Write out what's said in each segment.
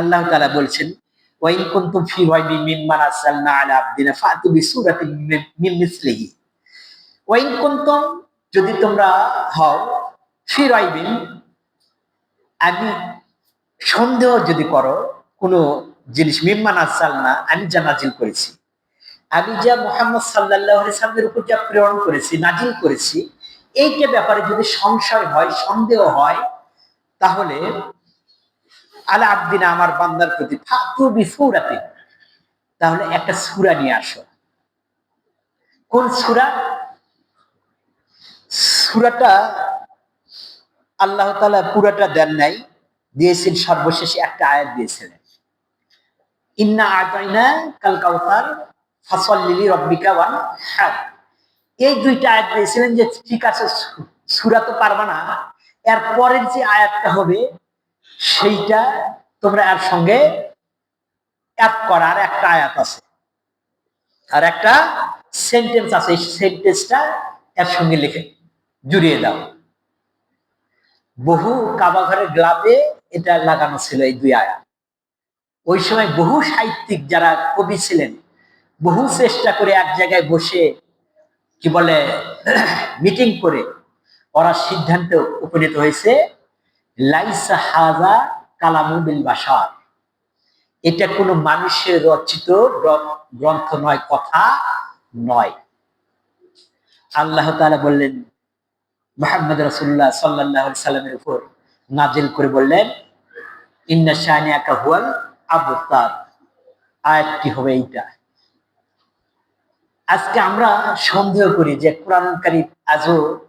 আল্লাহ তাআলা বলছেন, ওয়াইন কুনতুম ফি নাযালনা আলা ফাতু মিসলিহি। ওয়াইন কুনতুম, যদি তোমরা হও ফি রাইবিন আমি সন্দেহ যদি করো কোনো জিনিস মিম্মা নাযালনা আমি যা নাজিল করেছি। আমি যা মোহাম্মদ আলাইহি সাল্লামের উপর যা প্রেরণ করেছি, নাজিল করেছি, এইটা ব্যাপারে যদি সংশয় হয়, সন্দেহ হয়, তাহলে আলা আব্দিনা, আমার বান্দার প্রতি ফাতু তাহলে একটা সুরা নিয়ে আসো। কোন সূরা? সূরাটা আল্লাহ তাআলা পুরাটা দেন নাই, দিয়েছেন সর্বশেষে একটা আয়াত দিয়েছিলেন ইন্না আতাইনা কাল কাউসার ফাসল্লিলি রব্বিকা ওয়ান হ্যাঁ এই দুইটা আয়াত দিয়েছিলেন যে, ঠিক আছে, সূরা তো পারবা না এর পরের যে আয়াতটা হবে সেইটা তোমরা এর সঙ্গে অ্যাড করা আর একটা আয়াত আছে। আর একটা সেন্টেন্স আছে, এই সেন্টেন্সটা এর সঙ্গে লিখে, জুড়িয়ে দাও। বহু কাবা ঘরের গ্লাবে এটা লাগানো ছিল এই দুই আয়াত। ওই সময় বহু সাহিত্যিক যারা কবি ছিলেন, বহু চেষ্টা করে এক জায়গায় বসে কি বলে মিটিং করে, ওরা সিদ্ধান্ত উপনীত হয়েছে লাইসা হাজা বাসার এটা কোনো মানুষের রচিত গ্রন্থ নয়, কথা নয়। আল্লাহ তাআলা বললেন, মোহাম্মদ রসুল্লাহ সাল্লাহ সাল্লামের উপর নাজিল করে বললেন, ইন্না শাহানিয়াকা হুয়াল আবতার। আয়াতটি হবে এইটা। আজকে আমরা সন্দেহ করি যে কোরআন কারিম আজও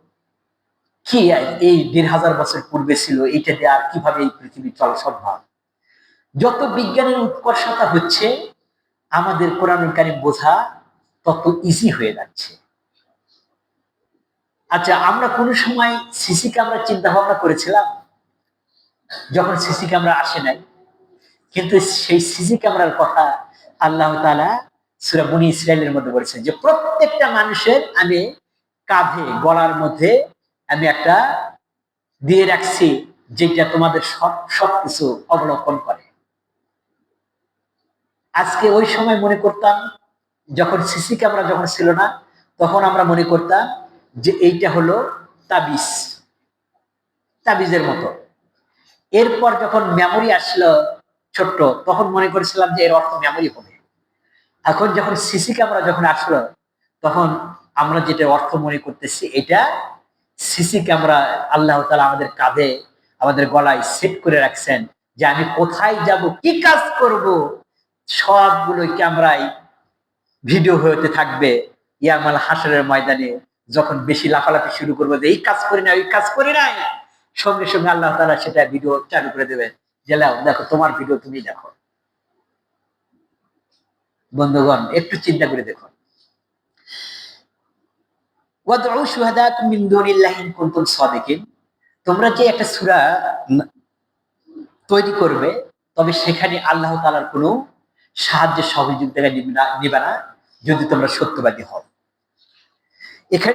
কি এই দেড় হাজার বছর পূর্বে ছিল? এইটা দিয়ে আর কীভাবে এই পৃথিবী চলা সম্ভব? যত বিজ্ঞানের উৎকর্ষতা হচ্ছে, আমাদের কোরআন কারিম বোঝা তত ইজি হয়ে যাচ্ছে। আচ্ছা আমরা কোনো সময় সিসি ক্যামেরা চিন্তা ভাবনা করেছিলাম? যখন সিসি ক্যামেরা আসে নাই। কিন্তু সেই সিসি ক্যামেরার কথা আল্লাহ তালা সুরা বনি ইসরায়েলের মধ্যে বলেছেন যে, প্রত্যেকটা মানুষের আমি কাঁধে, গলার মধ্যে আমি একটা দিয়ে রাখছি যেটা তোমাদের সব, সবকিছু অবলম্বন করে। আজকে ওই সময় মনে করতাম, যখন সিসি ক্যামেরা যখন ছিল না, তখন আমরা মনে করতাম যে এইটা হলো তাবিজ, তাবিজের মতো। এরপর যখন মেমোরি আসলো ছোট্ট, তখন মনে করেছিলাম যে এর অর্থ মেমোরি হবে। এখন যখন সিসি ক্যামেরা যখন আসলো, তখন আমরা যেটা অর্থ মনে করতেছি, এটা সিসি ক্যামেরা আল্লাহ তালা আমাদের কাঁধে, আমাদের গলায় সেট করে রাখছেন যে আমি কোথায় যাব, কি কাজ করব, সবগুলো ক্যামেরায় ভিডিও হতে থাকবে। ইয়ামাল হাসরের ময়দানে যখন বেশি লাফালাফি শুরু করব যে, এই কাজ করি না ওই কাজ করি নাই। সঙ্গে সঙ্গে আল্লাহ তালা সেটা ভিডিও চালু করে দেবে যে দেখো, তোমার ভিডিও তুমি দেখো। বন্ধুগণ, একটু চিন্তা করে দেখুন। তোমরা যে একটা সুরা তৈরি করবে, তবে সেখানে আল্লাহ তালার কোনো সাহায্য সহযোগিতা নিবে না, যদি তোমরা সত্যবাদী হও। এখানে